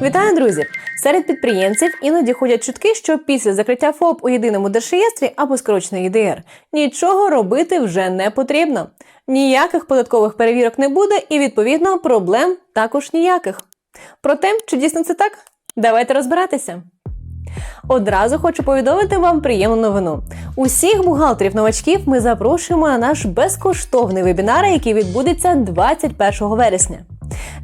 Вітаю, друзі! Серед підприємців іноді ходять чутки, що після закриття ФОП у єдиному держреєстрі або скорочено ЄДР нічого робити вже не потрібно. Ніяких податкових перевірок не буде, і відповідно проблем також ніяких. Проте, чи дійсно це так? Давайте розбиратися. Одразу хочу повідомити вам приємну новину. Усіх бухгалтерів-новачків ми запрошуємо на наш безкоштовний вебінар, який відбудеться 21 вересня.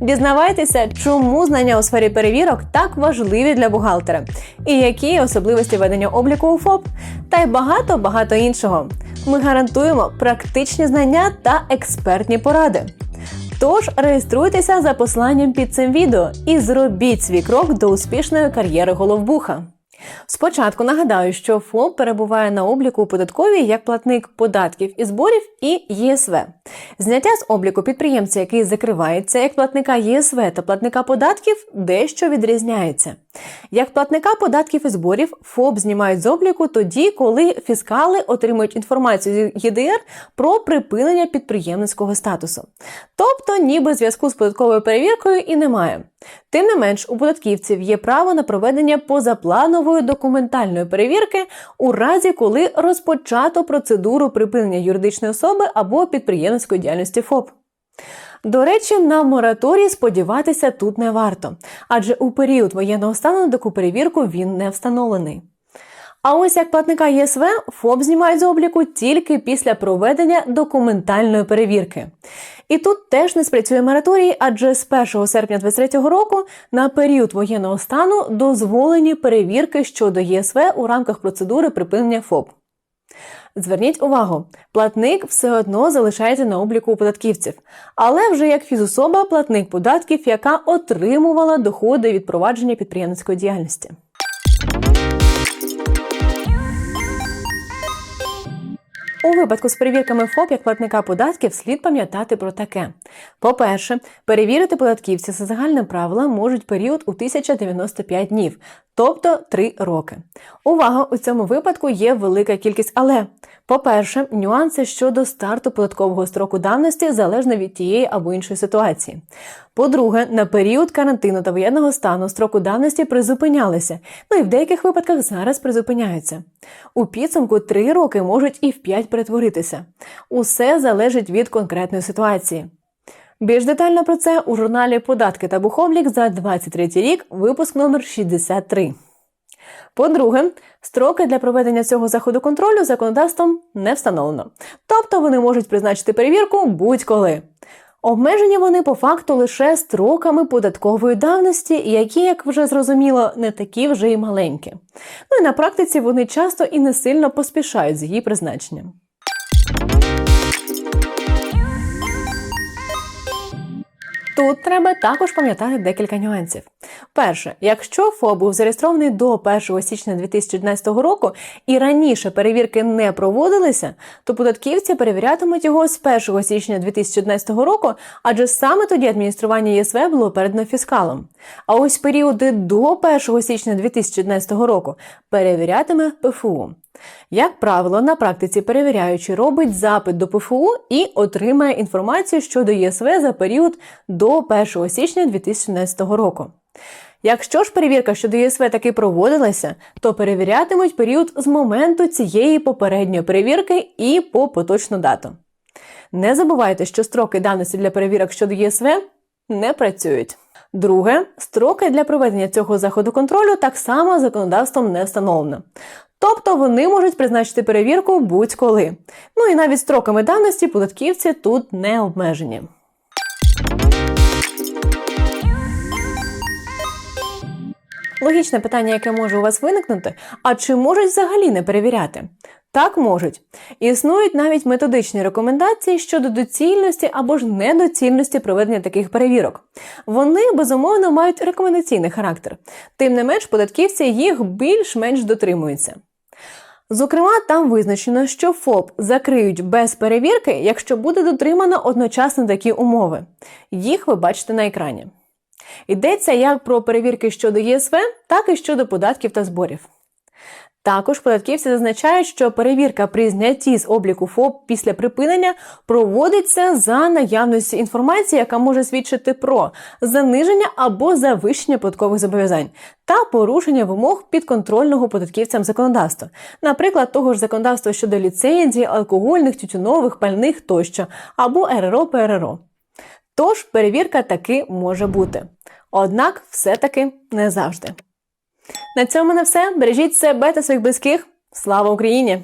Дізнавайтеся, чому знання у сфері перевірок так важливі для бухгалтера, і які особливості ведення обліку у ФОП, та й багато багато іншого. Ми гарантуємо практичні знання та експертні поради. Тож реєструйтеся за посланням під цим відео і зробіть свій крок до успішної кар'єри головбуха. Спочатку нагадаю, що ФОП перебуває на обліку у податковій як платник податків і зборів і ЄСВ. Зняття з обліку підприємця, який закривається як платника ЄСВ та платника податків, дещо відрізняється. Як платника податків і зборів ФОП знімають з обліку тоді, коли фіскали отримують інформацію з ЄДР про припинення підприємницького статусу. Тобто, ніби зв'язку з податковою перевіркою і немає. Тим не менш, у податківців є право на проведення позапланової документальної перевірки у разі, коли розпочато процедуру припинення юридичної особи або підприємницької діяльності ФОП. До речі, на мораторій сподіватися тут не варто, адже у період воєнного стану таку перевірку він не встановлений. А ось як платника ЄСВ ФОП знімають з обліку тільки після проведення документальної перевірки. І тут теж не спрацює мораторій, адже з 1 серпня 2023 року на період воєнного стану дозволені перевірки щодо ЄСВ у рамках процедури припинення ФОП. Зверніть увагу, платник все одно залишається на обліку у податківців, але вже як фізособа платник податків, яка отримувала доходи від провадження підприємницької діяльності. У випадку з перевірками ФОП як платника податків слід пам'ятати про таке: по-перше, перевірити податківця за загальним правилом можуть період у 1095 днів, тобто 3 роки. Увага! У цьому випадку є велика кількість але. По-перше, нюанси щодо старту податкового строку давності залежно від тієї або іншої ситуації. По-друге, на період карантину та воєнного стану строку давності призупинялися, ну і в деяких випадках зараз призупиняються. У підсумку 3 роки можуть і в 5 перетворитися. Усе залежить від конкретної ситуації. Більш детально про це у журналі Податки та бухоблік за 23 рік, випуск номер 63. По-друге, строки для проведення цього заходу контролю законодавством не встановлено. Тобто вони можуть призначити перевірку будь-коли. Обмежені вони по факту лише строками податкової давності, які, як вже зрозуміло, не такі вже й маленькі. Ну і на практиці вони часто і не сильно поспішають з її призначенням. Тут треба також пам'ятати декілька нюансів. Перше, якщо ФОП був зареєстрований до 1 січня 2011 року і раніше перевірки не проводилися, то податківці перевірятимуть його з 1 січня 2011 року, адже саме тоді адміністрування ЄСВ було передано фіскалом. А ось періоди до 1 січня 2011 року перевірятиме ПФУ. Як правило, на практиці перевіряючий робить запит до ПФУ і отримає інформацію щодо ЄСВ за період до 1 січня 2011 року. Якщо ж перевірка щодо ЄСВ таки проводилася, то перевірятимуть період з моменту цієї попередньої перевірки і по поточну дату. Не забувайте, що строки давності для перевірок щодо ЄСВ не працюють. Друге, строки для проведення цього заходу контролю так само законодавством не встановлено. Тобто вони можуть призначити перевірку будь-коли. Ну і навіть строками давності податківці тут не обмежені. Логічне питання, яке може у вас виникнути: а чи можуть взагалі не перевіряти? Так можуть. Існують навіть методичні рекомендації щодо доцільності або ж недоцільності проведення таких перевірок. Вони безумовно мають рекомендаційний характер. Тим не менш, податківці їх більш-менш дотримуються. Зокрема, там визначено, що ФОП закриють без перевірки, якщо буде дотримано одночасно такі умови. Їх ви бачите на екрані. Йдеться як про перевірки щодо ЄСВ, так і щодо податків та зборів. Також податківці зазначають, що перевірка при знятті з обліку ФОП після припинення проводиться за наявності інформації, яка може свідчити про заниження або завищення податкових зобов'язань та порушення вимог підконтрольного податківцям законодавства, наприклад, того ж законодавства щодо ліцензії, алкогольних, тютюнових, пальних тощо, або РРО ПРРО. Тож перевірка таки може бути. Однак, все-таки не завжди. На цьому на все. Бережіть себе та своїх близьких. Слава Україні!